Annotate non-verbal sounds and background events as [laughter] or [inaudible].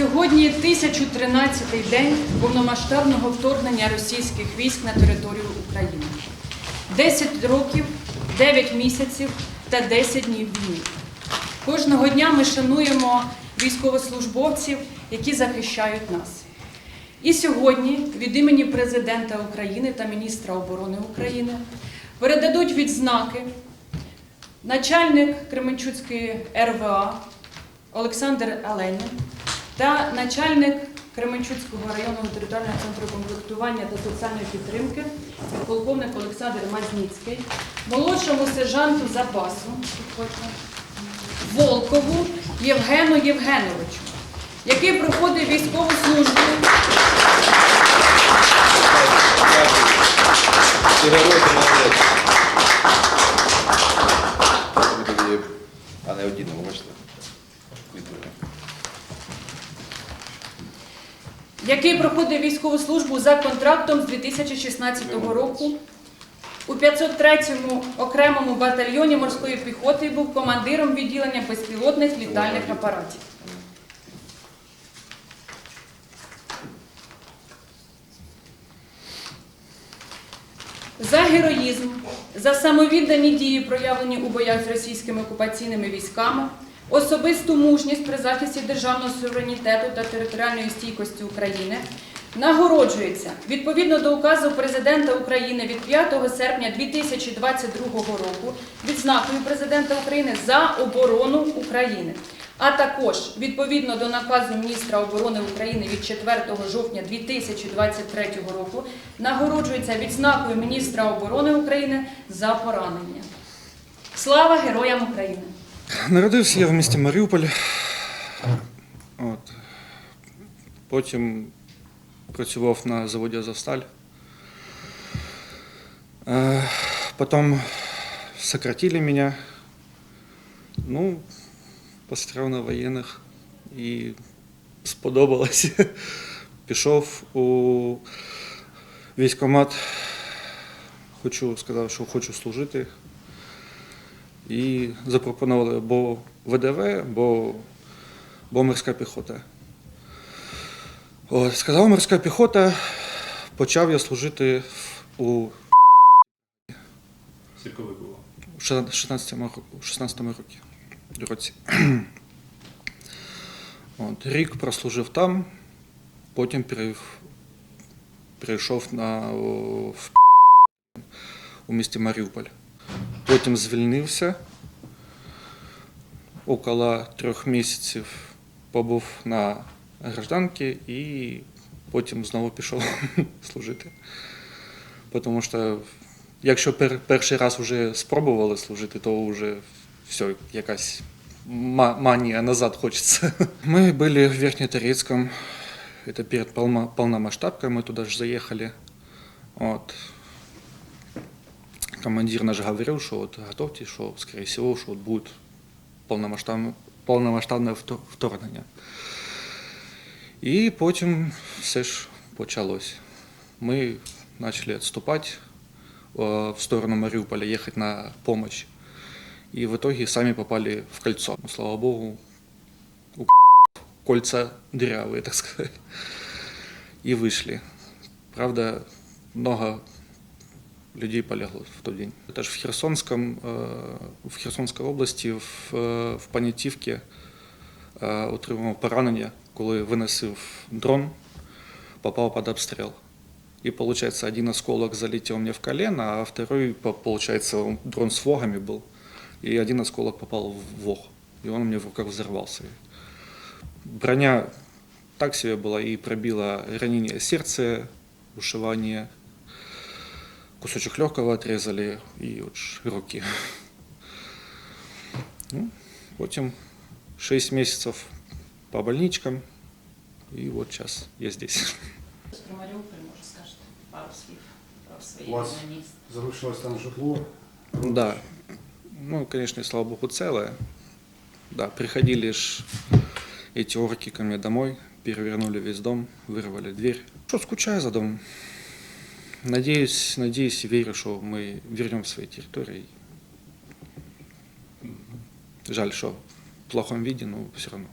Сьогодні 1013-й день повномасштабного вторгнення російських військ на територію України. 10 років, 9 місяців та 10 днів війни. Кожного дня ми шануємо військовослужбовців, які захищають нас. І сьогодні від імені президента України та міністра оборони України передадуть відзнаки начальник Кременчуцької РВА Олександр Аленін та начальник Кременчуцького районного територіального центру комплектування та соціальної підтримки полковник Олександр Мазніцький, молодшому сержанту запасу Волкову Євгену Євгеновичу, який проходить військову службу. А не один, бачите? Який проходить військову службу за контрактом з 2016 року. У 503-му окремому батальйоні морської піхоти був командиром відділення безпілотних літальних апаратів. За героїзм, за самовіддані дії, проявлені у боях з російськими окупаційними військами, особисту мужність при захисті державного суверенітету та територіальної стійкості України, нагороджується відповідно до указу президента України від 5 серпня 2022 року відзнакою президента України за оборону України. А також відповідно до наказу міністра оборони України від 4 жовтня 2023 року нагороджується відзнакою міністра оборони України за поранення. Слава героям України! Народився я в місті Маріуполь. От. Потім працював на заводі Азовсталь. Е, Потім сократили мене. Ну, посмотрел на воєнних і сподобалось. [laughs] Пішов у військкомат. Хочу сказав, що хочу служити. І запропонували або ВДВ, або, або морська піхота. От, сказала морська піхота, почав я служити в- у Скільки ви було? 16 році. році. [clears throat] От, рік прослужив там, потім перейшов на, о, в, у місті Маріуполь Потім звільнився. Около трьох місяців побув на гражданці і потім знову пішов [laughs] служити. Тому що якщо пер, перший раз вже спробували служити, то вже все, якась ма- манія назад хочеться. [laughs] Мы были в Верхнеторецком, это перед полма- полномасштабкой, мы туда же заехали. Вот. Командир наш говорил, что вот готовьте, что скорее всего, что вот будет полномасштабное, полномасштабное втор- вторгнення. І потім все ж почалось. Ми почали відступати э, в сторону Мариуполя, ехать на помощь. И в итоге сами попали в кольцо. Ну, слава богу, у кольца дырявые, так [laughs] сказать. И вышли. Правда, много людей полегло в тот день. Это же в Херсонском, э, в Херсонской области, в, э, в Панятівці е, отримав поранення, коли виносив дрон, попав під обстріл. И получается, один осколок залетел мне в колено, а второй, по- получается, он- дрон с вогами был. И один осколок попал в вог. И он у меня в руках взорвался. Броня так себе была и пробила ранение сердца, ушивание. Кусочек легкого отрезали и вот ж руки. Ну, потім 6 месяцев по больничкам. И вот сейчас я здесь. Про Маріуполь, може, скажете пару слів про свої У вас місце. залишилось там житло. Да. Ну, конечно, и слава богу, целое. Да, приходили ж эти орки ко мне домой, перевернули весь дом, вырвали дверь. Что, скучаю за домом. Надеюсь, надеюсь и верю, что мы вернем свои территории. Жаль, что в плохом виде, но все равно.